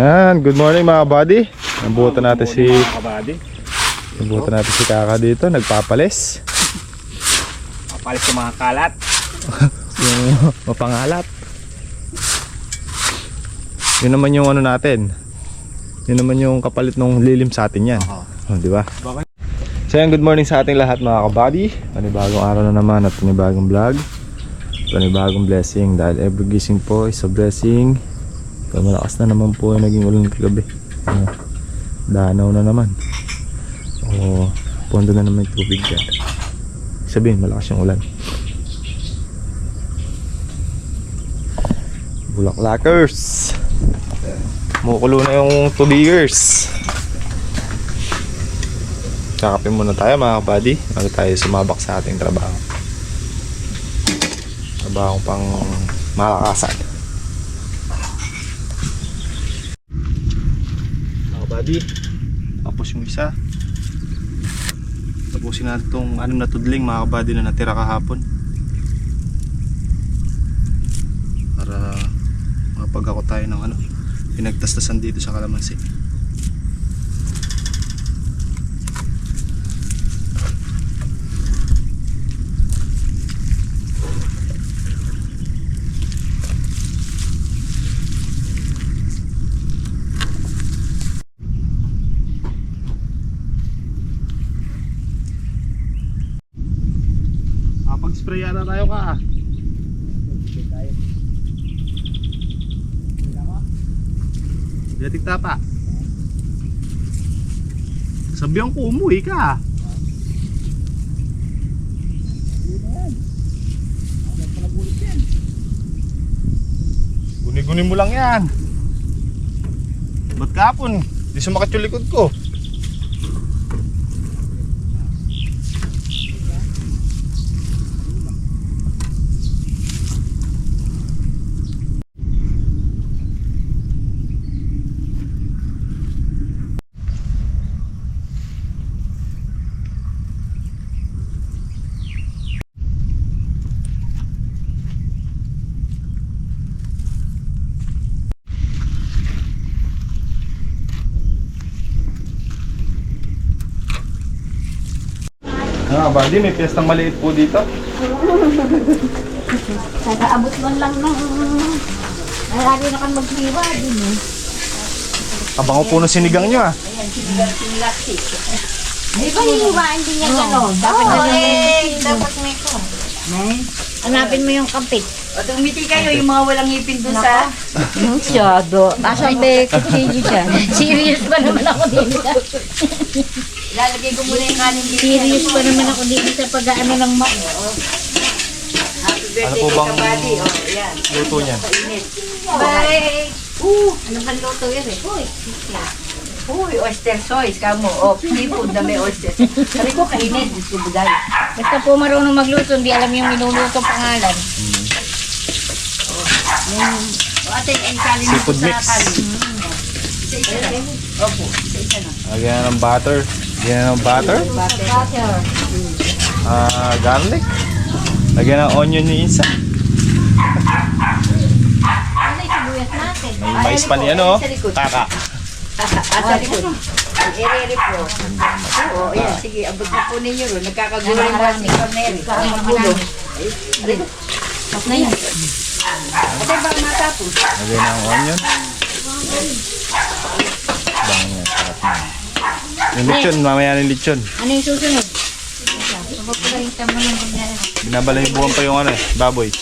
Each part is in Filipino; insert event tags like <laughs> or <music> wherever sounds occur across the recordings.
Yan, good morning mga buddy. Nabutan natin si kabady. nabutan natin si Kaka dito, nagpapalis. Papalis yung mga kalat. <laughs> Yung mapangalap. Yun naman yung ano natin. Yun naman yung kapalit nung lilim sa atin yan. Oh, di ba? So yan, good morning sa ating lahat mga kabady. Panibagong araw na naman at panibagong vlog. Panibagong blessing dahil every gising po is a blessing. Kaya malakas na naman po yung naging ulan kagabi. Ano, danaw na naman. O, pondo na naman yung tubig dyan. Sabihin, malakas yung ulan. Bulaklakers! Mukulo na yung tubigers. Kakapin muna tayo mga kabady bago tayo sumabak sa ating trabaho. Trabaho pang malakasan. Kabady, tapos yung isa. Tapusin natin itong anim na tudling mga kabady na natira kahapon. Para makapag ako tayo ng ano, pinagtastasan dito sa kalamansi. Ka. Dating tapa. Sabihan ko umuwi ka. Guni-guni mo lang yan. Ba't kapon? Di sumakit yung ko. Buddy, may piyestang maliit po dito. Nag-aabot man lang ng... Lagi na kang maghiwa din eh. Abango po ng sinigang nyo ah. Di ba hihiwain din niya gano'n? Dapat na eh, dapat may ko. Hanapin mo yung kapit. O, tumiti kayo yung mga walang ngipin doon sa... Masyado. Asan ba kuchilyo dyan? <laughs> Serious pa naman ako din. Ilalagay ko muna yung kanin dito. Serious pa naman ako din sa pag-ano ng ma... Happy birthday Ano po kay bang- Kabady. O, yan. Luto niya. Init. Bye! Uh, Ano ba luto yun eh? Uy, uy, oyster sauce. Kamo, o, seafood na may oyster. Sabi ko, kainit. Diyos ko buday. Basta po marunong magluto, hindi alam yung minuluto pangalan. O, ate, ang kanin mo Seafood sa mix. Opo, isa-isa lang. Lagyan na ng butter. Lagyan na ng butter. Butter. Ah, garlic. Lagyan ng onion ni Isa. Ano sibuyas natin? May mais pa ni ano oh. Kaka. At sa likod. Ang ere po. Oo, yan. Sige, abot na po ninyo ron. Nagkakagulo yung mga si Pameri. Ang gulo. Tapos na yan. Ate, baka matapos. Lagyan ng onion. Bang yan. Sarap na. Yung lechon, mamaya ng lechon. Ano yung susunod? Yung. Binabalaybuhan pa yung ano eh, baboy. <laughs>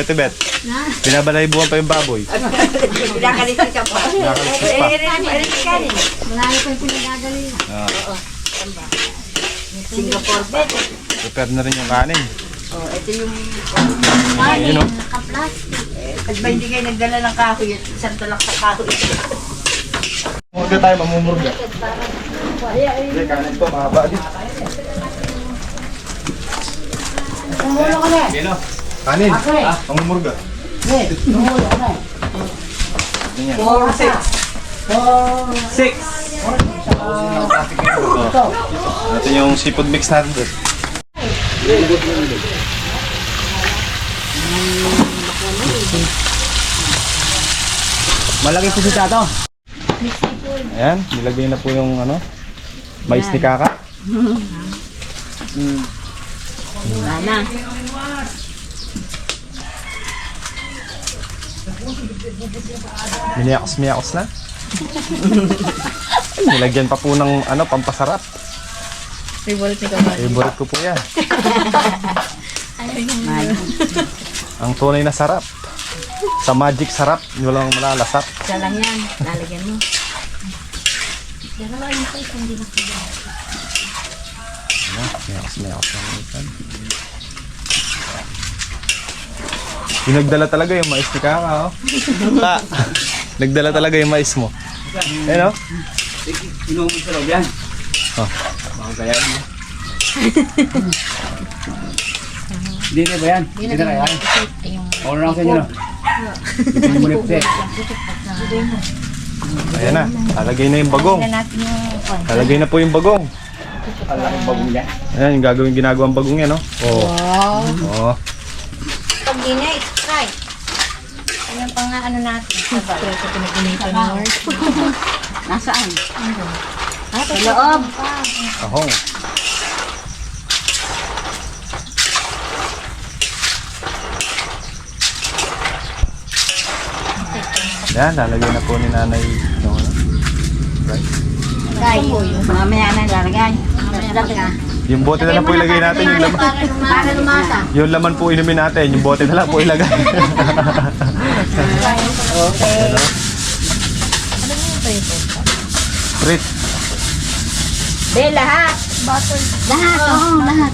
Ito bet. Na? Binabalaybuhan pa yung baboy. Pinakalisin ka pa. Nakalisis pa. Eh, ere, ere, kanin. Malayo pa yung pinagagali. Ah, Singapore bet. prepare na rin yung kanin. Oh, ito yung... Kanin, Yun, oh. naka-plastic. At ba hindi kayo nagdala ng kahoy at isang talak sa kahoy? Murga tayo, mamumurga. Hindi, kanin to, mga buddy. Umulo ka na. Kino? Kanin. Ah, mamumurga. Umulo ka na. Four, six. Six. Ito. Ito yung seafood mix natin doon. Malaki po si Tato. Ayan, nilagay na po yung ano, mais ni Kaka. Wala na. Miniyakos-miyakos na. Nilagyan pa po ng ano, pampasarap. Favorite ni Kabady. Favorite ko po yan. Ang tunay na sarap. Sa magic sarap, walang malalasap. Isa lang yan. Lalagyan mo. Miyakos-miyakos na minsan. Yung nagdala talaga yung mais ni Kaka, oh. Ta, nagdala talaga yung mais mo. Ayun, oh. Inuwi sa loob yan. Oh. Baka kaya mo. Hindi na ba yan? Hindi na kaya. Ako na lang sa inyo. no? Hindi mo siya. Ayan na, talagay na yung bagong. Tingnan natin yung kwan. Talagay na po yung bagong. Ang bagong niya. Ayan, yung gagawin ginagawang bagong yan, oh. Oh. Wow. Oh. Pag di niya, it's right. Ano pa nga ano natin? Sabay. Ito pinag-inito ni Lord. Nasaan? Sa loob. Ahong. Yan, lalagyan na po ni nanay yung ano, rice. Tayo. Mamaya na lalagay. Yung bote na lang po ilagay natin, yung laman, Para lumasa. Yung laman po inumin natin, yung bote na lang po ilagay. <laughs> Okay. Frit. Be, lahat. Bottle. Lahat, oo, lahat.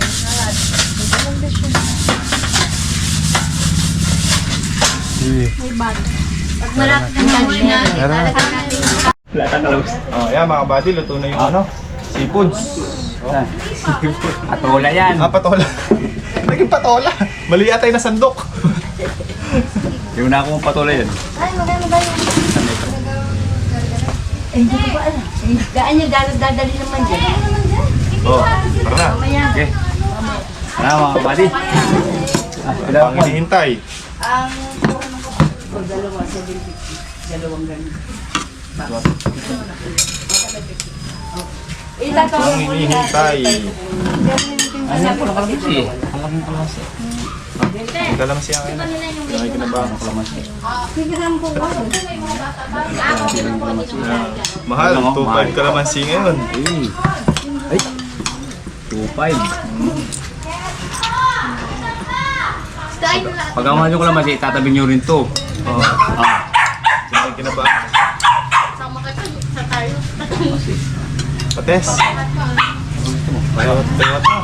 Sige. Pag malapit na Meron na. natin Wala talabos. Oh, yan mga buddy, luto na yung ano, seafoods. Saan? Atola yan. Ah, patola. <laughs> Naging patola. Mali yata yung nasandok. Yung na akong patola yan. Ay, maganda ba yun? Eh, hindi ko ba alam. Eh, Gaan niya, dad- dadali naman dyan. Oh, tara na. Mamaya. Okay. Na mga kapatid. Ah, ilan Pang hinihintay. Pang hinihintay. Ano po nakalabisi? Ang laking kalasi. Kalamansi ang ano. Ay, kinabang. Kalasi. Mahal, 2.5 kalamansi ngayon. Ay. Ay. 2.5. Pag ang mahal nyo ko lang kasi, tatabi nyo rin to. Oh, Ah. ay, kinabang. Pates. Bayot, bayot na.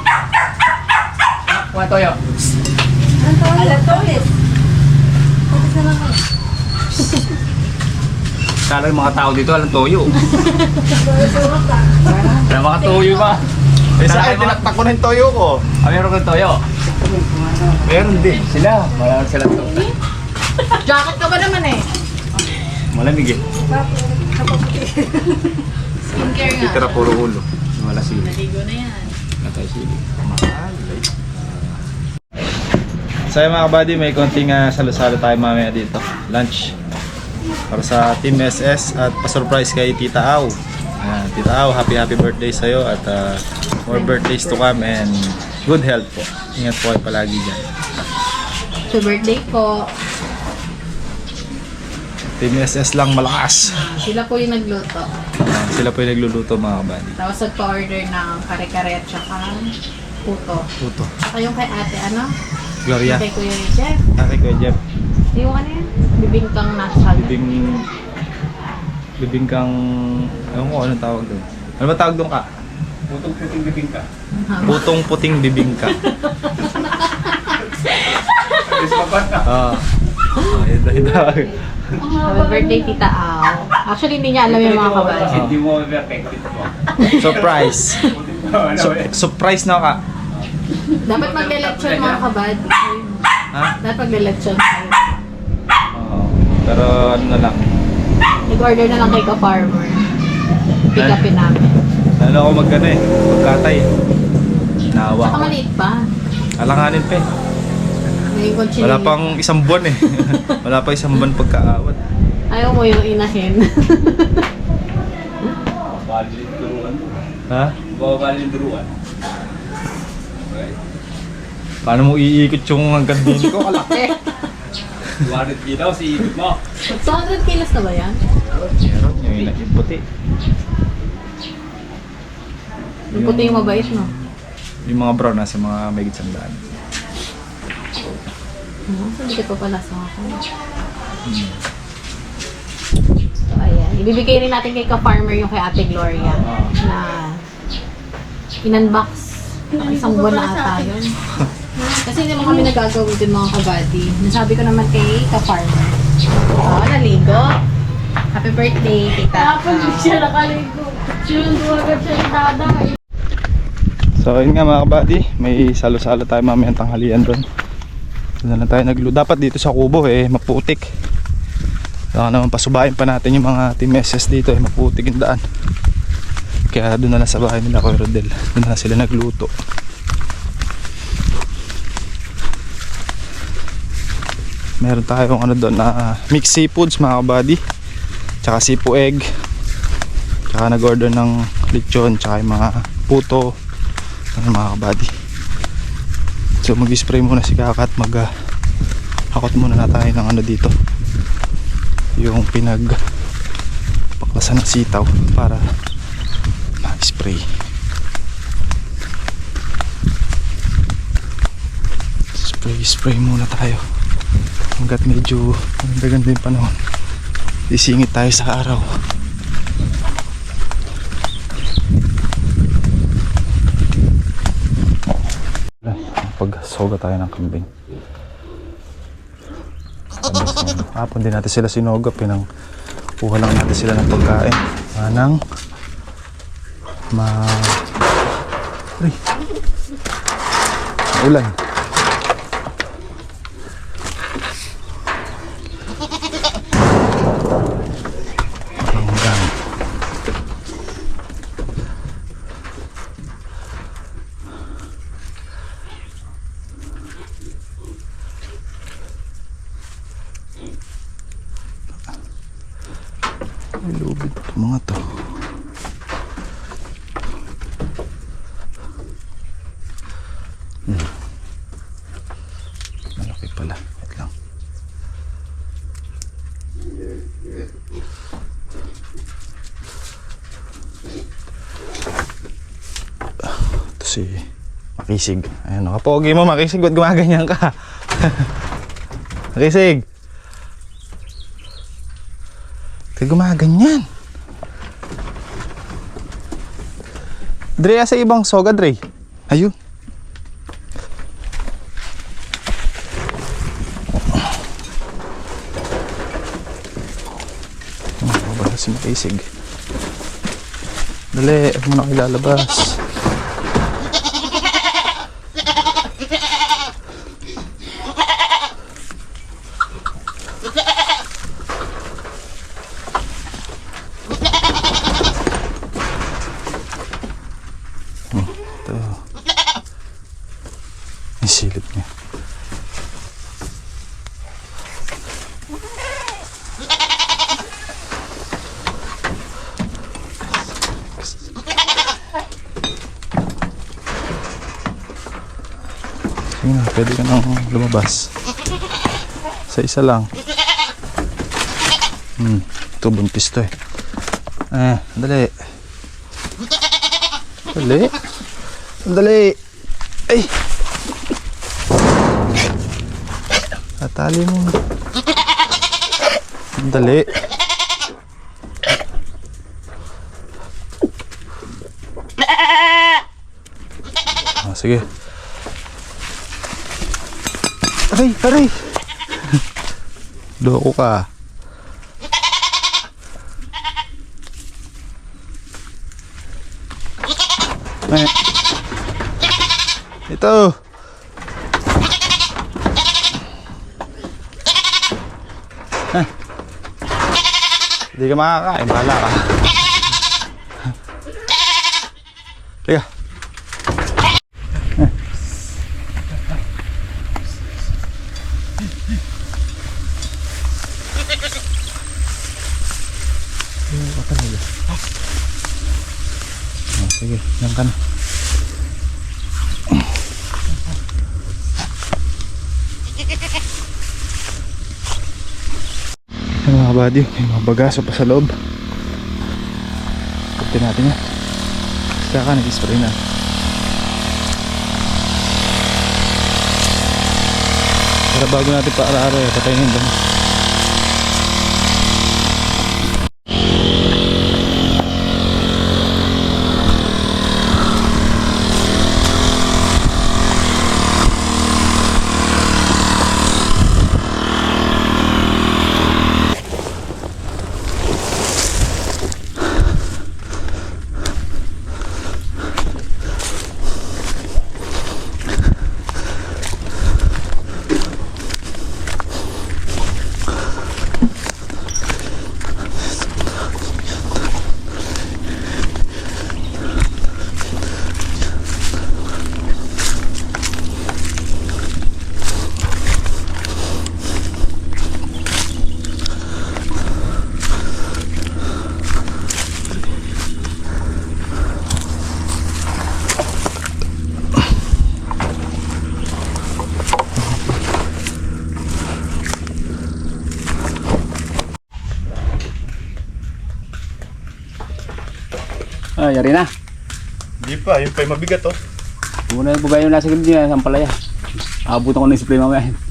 Kuha toyo. Kala yung mga tao dito, alam toyo. Alam mga toyo ba? Eh, sa akin, tinaktak ko na yung toyo ko. Ah, meron kang toyo. Meron din. Sila, malamig sila to. Jacket ka ba naman eh? Malamig eh. Skincare nga. Titira puro ulo. Wala sila. Naligo na yan. Natay sila. Mahal. So yun, mga buddy, may konting uh, salo-salo tayo mamaya dito. Lunch. Para sa Team SS at pa-surprise kay Tita Au. Ayan, Tita Au, happy happy birthday sa'yo at uh, more birthdays to come and good health po. Ingat po kayo palagi dyan. So birthday po. Team SS lang malakas. Sila po yung nagluto. Ayan, sila po yung nagluluto mga buddy. Tapos nagpa-order ng kare-kare at saka puto. Tuto. Saka yung kay ate, ano? Gloria. Kay Kuya Jeff. Ate Kuya Jeff. Yung ano yan? Bibingkang nasal. Bibing... Bibingkang... Ewan ko anong tawag doon. Ano ba tawag doon ka? Putong puting bibing ka. Putong puting bibingka. <laughs> Is pa ba na? Ah. Ah, na yun na. Happy birthday, Tita Au. Actually, hindi niya alam yung mga kabal. Hindi mo po. Surprise. <laughs> Ano Su- surprise na ka. Dapat magle-lecture mga kabad. Ha? Dapat magle-lecture. Oo. pero ano na lang. Nag-order na lang kay ka-farmer. Pick upin namin. Ano ako magkano eh. Magkatay. Nawa Saka ko. maliit pa. Alanganin pa eh. Ko Wala pang isang buwan eh. <laughs> Wala pa isang buwan pagkaawat. Ayaw mo yung inahin. Ha? Babali yung duruan. Paano mo iikot yung hanggang din ko? Kalaki. 200 kilo si Ibig mo. so, 100 kilos na ba yan? Meron yung ina- yung puti. Yung puti yung mabait, no? Yung mga brown nasa mga may sandaan. Hmm, so, hindi ka pa pala sa ako. So, ayan. Ibibigay rin natin kay ka-farmer yung kay Ate Gloria na in-unbox. Isang buwan na ata yun. <laughs> Kasi hindi naman kami nagagawin mga kabady. Nasabi ko naman kay ka-farmer. Oo, naligo. Happy birthday, tita. nakaligo. Sinundo siya yung daday. So ayun nga mga kabady, may salo-salo tayo mamayang tanghalian doon. Doon na tayo naglu. Dapat dito sa kubo eh, maputik. Baka naman pasubayin pa natin yung mga team SS dito eh, maputik yung daan. Kaya doon na sa bahay nila Kuya Rodel. Doon na sila nagluto. Meron tayong ano doon na mixed seafoods mga kabady. Tsaka sipo egg. Tsaka nag-order ng lechon, tsaka yung mga puto, ano mga kabady so mag spray muna si Kaka at mag ah, hakot muna na tayo ng ano dito. Yung pinag paklasan ng sitaw para ma-spray. Spray spray muna tayo. Hanggat medyo maganda yung panahon isingit tayo sa araw pagsoga tayo ng kambing. Hapon din natin sila sinuga pinang kuha lang natin sila ng pagkain. Manang ma Uy. ulan Hanggang. Ay, lubid pa mga to. Hmm. Malaki pala. Wait lang. Ah, Ito si Makisig. Ayan, nakapogi mo Makisig. Ba't gumaganyan ka? <laughs> Makisig. Kaya gumaganyan. Dre, sa ibang soga, Dre. Ayun. Oh, ba si Makisig? Dali, huwag mo na ilalabas. Ito. Yung silip niya. Na, pwede ka nang lumabas. Sa isa lang. Hmm, ito buntis to eh. Eh, dali. Dali. Dali. Ay. Atali mo. Dali. Ah, sige. Aray, aray. Doko ka. Eh. Ito. Heh. Hindi ka makakain, bahala ka. Liga. Ayaw ka talaga. Oh, sige, yan ka na. Buddy, may mga bagaso pa sa loob. Pagtin natin yan. Saka nag-spray na. Para bago natin pa-ara-ara, patayin yung damo. Ah, na. Hindi pa, yung pa yung mabigat oh. Muna yung babae yung nasa gilid niya, ang palaya. Aabutan ko ng spray mamaya.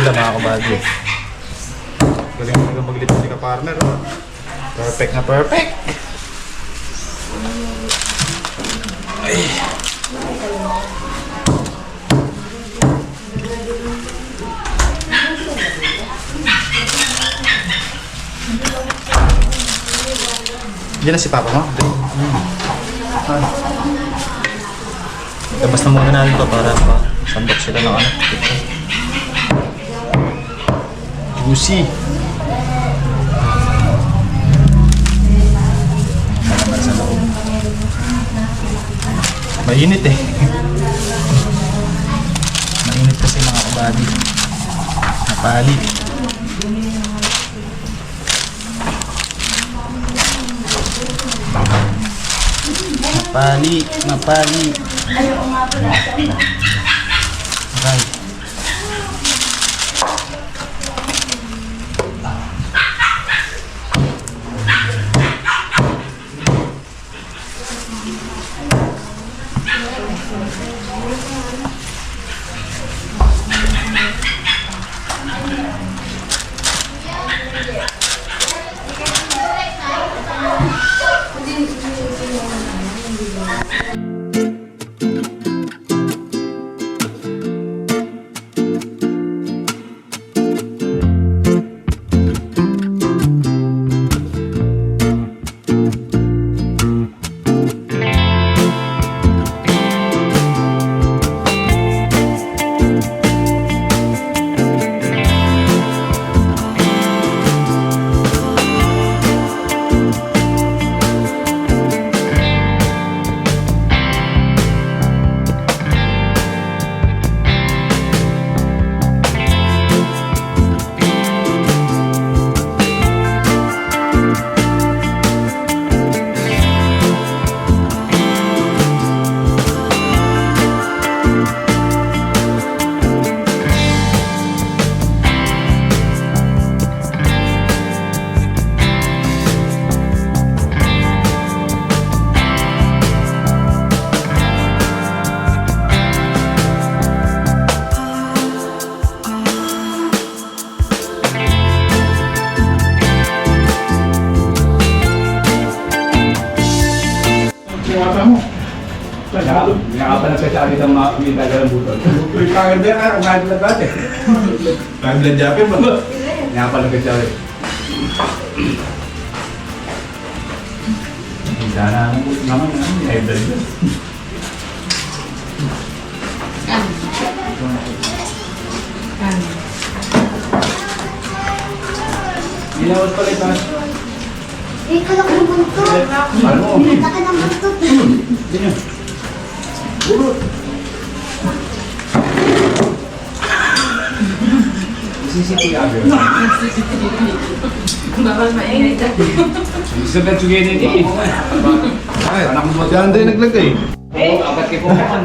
Sila mga kabady. Galing talaga maglito si ka-partner. Oh. Perfect na perfect. Ay. Diyan na si Papa mo? Ah. Labas na muna natin to para pa sandok sila ng ano. Loob. Mainit eh. Mainit kasi mga kabady. Napali. Napali. Napali. Right. Thank you. Kaganda ka, kung kaganda ka eh. Kaganda Japin ba? Napalagay siya rin. Sana buto naman, ay dali. Ginawas pala ito. Eh, kala ko naman to. Ano? Laka naman to. Sino? CCTV agad. Bawal maingay ka. Gusto ka tsugin din eh. Ay, Anak mo si Andre naglagay. Oo, agad kay Pokemon.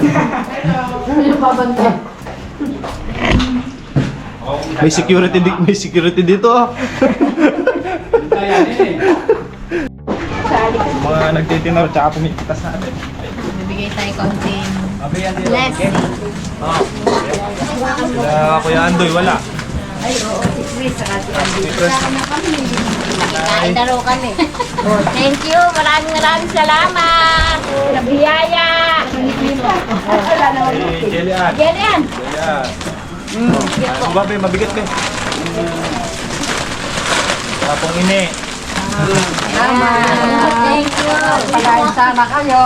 May security di may security dito ah. Eh. Mga nagtitinor tsaka pumipita sa atin. Bibigay tayo konting Abayan din. blessing. Sila Kuya Andoy, wala. Ay, oo, si Chris, saka si Andy. Nakikain na raw kami. Oh, thank you. Maraming maraming salamat. Sa biyaya. Eh, Jelly Ann. Yan yan. Jelly Ann. Ano ba, be? Mabigat be. Tapong ini. Ah, thank you. Palain sana kayo.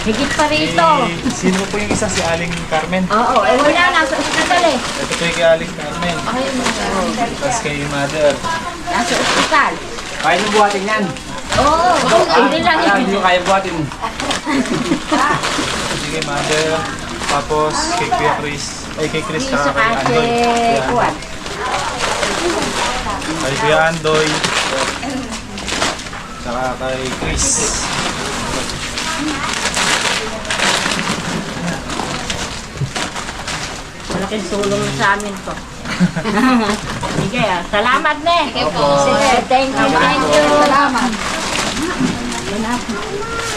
Higit pa rito. Eh, sino po yung isa? Si Aling Carmen. Oo, eh wala. Nasa ospital eh. Ito po yung kay Aling Carmen. Tapos kay Mother. Nasa ospital. Kaya niyo buhatin yan. Oo. Hindi lang Kaya yun. hindi nyo kaya buhatin. <laughs> Kay Mother. Tapos kay Kuya Chris. Ay, kay Chris Saka kay Andoy. Kuya Juan. Kay Kuya Andoy. Tsaka kay Chris. Malaking tulong sa amin to. <laughs> Sige ah. Salamat ne. Sige po. Sige. Thank you. Thank you. Salamat.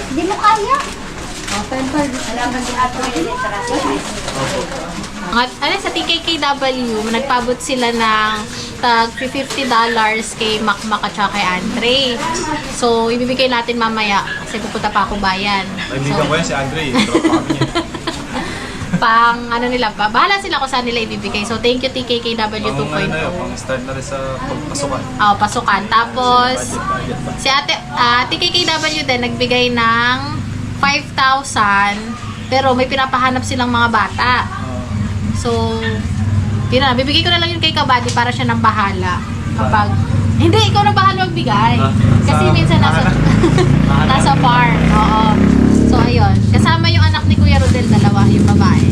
Hindi mo kaya. Salamat sa ato yun, saka si Chris. At ano, sa TKKW, nagpabot sila ng tag $50 kay Makmak at saka kay Andre. So, ibibigay natin mamaya kasi pupunta pa ako bayan. Kaibigan ko yan si Andre. Tropa kami niya. <laughs> Pang ano nila pa, bahala sila kung saan nila ibibigay. So, thank you TKKW Pang ano na yun, 2.0. pang start na rin sa pagpasukan. Oh, pasukan. Tapos, si ate, ah, TKKW din nagbigay ng 5,000 pero may pinapahanap silang mga bata. So, yun na, bibigay ko na lang yun kay Kabady para siya nang bahala. Kapag, hindi, ikaw na bahala magbigay. Ah, Kasi sa- minsan nasa, <laughs> nasa farm. Oo. So, ayun. Kasama yung anak ni Kuya Rodel, dalawa, yung babae.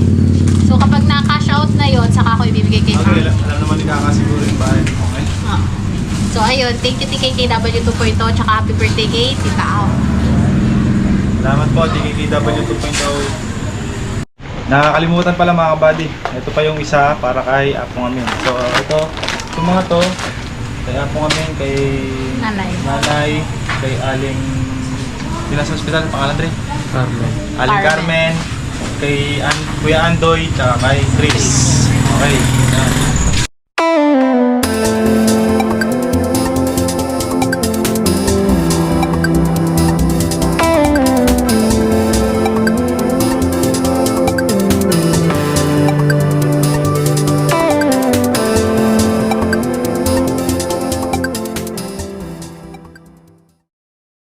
So, kapag na-cash out na yon saka ako ibibigay kay Okay, Farm. alam, alam naman ni Kaka siguro yung bahay. Okay. Oo. So, ayun. Thank you TKKW 2.0 tsaka happy birthday kay Tita Au. Salamat po, TKKW 2.0. Nakakalimutan pala mga kabady. Ito pa yung isa para kay Apong Amin. So, ito, yung mga to, kay Apong Amin, kay Nanay. Nanay, kay Aling Sila sa ospital, pangalan rin? Carmen. Aling Carmen. Carmen, kay An Kuya Andoy, tsaka kay Chris. Okay. Yan.